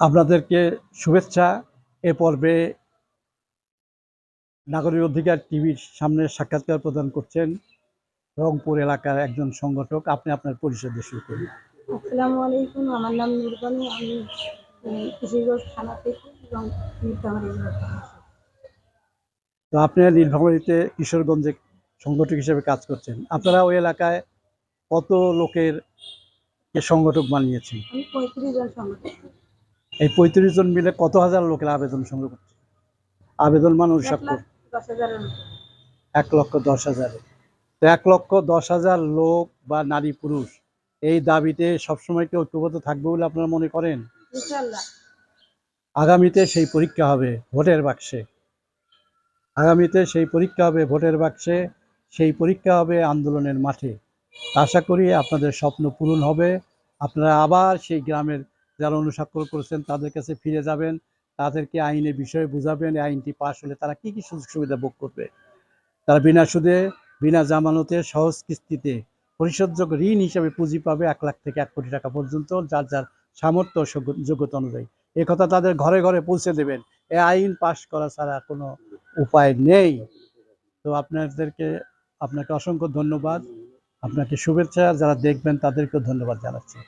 আপনাদেরকে শুভেচ্ছা। এ পর্বে নাগরিক অধিকার টিভির সামনে সাক্ষাৎকার প্রদান করছেন রংপুর এলাকার একজন সংগঠক। আপনি আপনার পরিচয় দিয়ে শুরু করুন। আসসালামু আলাইকুম আমার নাম নির্বাণী আমি কিশোরগঞ্জ থানা থেকে এবং। তো আপনি নীলফামারীতে কিশোরগঞ্জে সংগঠক হিসেবে কাজ করছেন। আপনারা ওই এলাকায় কত লোকের কে সংগঠক বানিয়েছেন এই পঁয়ত্রিশ জন মিলে কত হাজার লোকের আবেদন সংগ্রহ করছে? আবেদন মানুষ এক লক্ষ দশ হাজারে। তো এক লক্ষ দশ হাজার লোক বা নারী পুরুষ এই দাবিতে সবসময় কি ঐক্যবদ্ধ থাকবে বলে আপনারা মনে করেন? আগামীতে সেই পরীক্ষা হবে ভোটের বাক্সে। আগামীতে সেই পরীক্ষা হবে ভোটের বাক্সে। সেই পরীক্ষা হবে আন্দোলনের মাঠে। আশা করি আপনাদের স্বপ্ন পূরণ হবে। আপনারা আবার সেই গ্রামের যারা অনুস্বাক্ষর করেছেন, তাদের কাছে ফিরে যাবেন। তাদেরকে আইনের বিষয়ে বুঝাবেন আইনটি পাশ হলে তারা কি কি সুযোগ সুবিধা ভোগ করবে। তারা বিনা সুদে, বিনা জামানতে সহজ কিস্তিতে পরিশোধযোগ্য ঋণ হিসাবে পুঁজি পাবে এক লাখ থেকে এক কোটি টাকা পর্যন্ত, যার যার সামর্থ্য যোগ্যতা অনুযায়ী। এ কথা তাদের ঘরে ঘরে পৌঁছে দেবেন। এই আইন পাশ করা ছাড়া কোনো উপায় নেই। তো আপনাদেরকে, আপনাকে অসংখ্য ধন্যবাদ। আপনাকে শুভেচ্ছা যারা দেখবেন তাদেরকেও ধন্যবাদ জানাচ্ছি।